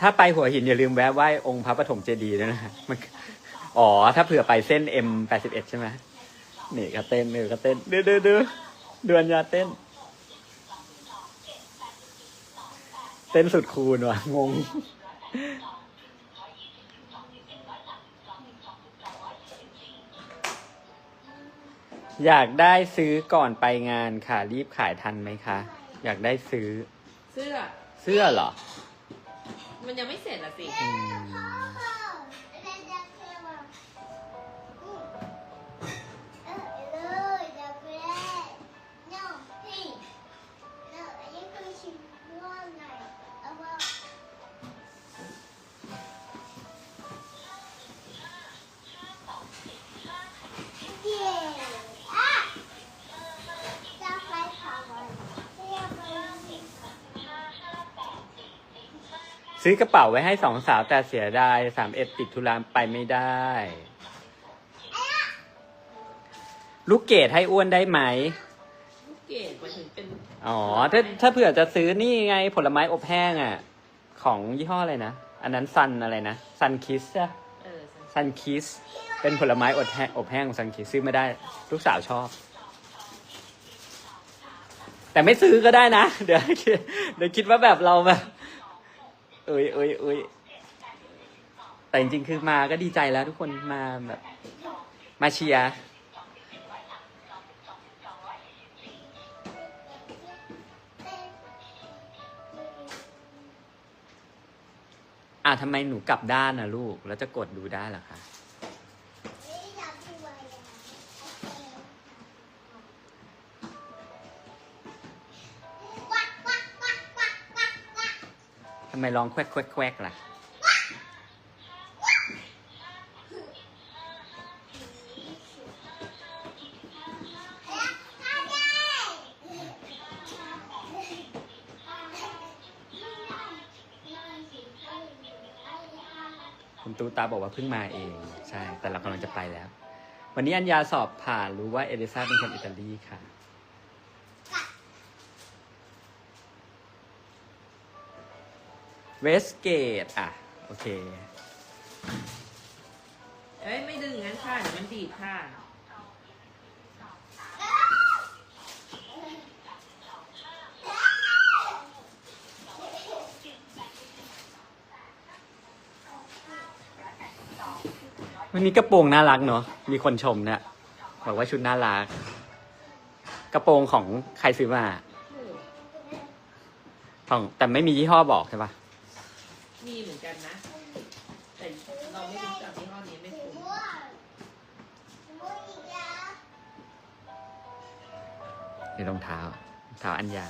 ถ้าไปหัวหินอย่าลืมแวะไหว้องค์พระปฐมเจดีย์ด้วยนะฮะมันอ๋อ ถ้าเผื่อไปเส้น M แปดสิบเอ็ดใช่ไหมนี่ก็เต้นนี่ก็เต้นดื้อดื้อดื้อเดือนยาเต้น เต้นสุดคูณว่ะ งง อยากได้ซื้อก่อนไปงานค่ะ รีบขายทันไหมคะ อยากได้ซื้อ เสื้อ เสื้อเหรอ มันยังไม่เสร็จละสิ อืม ซื้อกระเป๋าไว้ให้สองสาวแต่เสียดายสามเอ็ดติดธุระไปไม่ได้ ลูกเกดให้อ้วนได้ไหม ลูกเกดมาถึงเป็นอ๋อ ถ้าถ้าเผื่อจะซื้อนี่ไงผลไม้อบแห้งอะ ของยี่ห้ออะไรนะ อันนั้นซันอะไรนะซันคิสอะเออซันคิส เป็นผลไม้อบแห้งอบแห้งของซันคิสซื้อไม่ได้ ลูกสาวชอบ แต่ไม่ซื้อก็ได้นะ เดี๋ยวคิดเดี๋ยวคิดว่าแบบเราแบบ เอ้ยเอ้ยเอ้ยแต่จริงๆ คือมาก็ดีใจแล้วทุกคนมาแบบ มาเชียร์อะทำไมหนูกลับด้านนะลูก แล้วจะกดดูได้หรอคะำไมร้องแควกแควกแควกล่ะ คุณตูตาบอกว่าเพิ่งมาเอง ใช่ แต่เรากำลังจะไปแล้ว วันนี้อัญญาสอบผ่านรู้ว่าเอลิซาเป็นคนอิตาลีค่ะ เวสเกตอะ โอเค เอ้ยไม่ดึงงั้นค่ะเดี๋ยวมันดีดค่ะ วันนี้กระโปรงน่ารักเนอะมีคนชมเนี่ยบอกว่าชุดน่ารัก กระโปรงของใครซื้อมาของแต่ไม่มียี่ห้อบอกใช่ปะ มีเหมือนกันนะ แต่เราไม่รู้จักยี่ห้อนี้ไม่คุ้นนี่รองเท้ารองเท้าอัญญา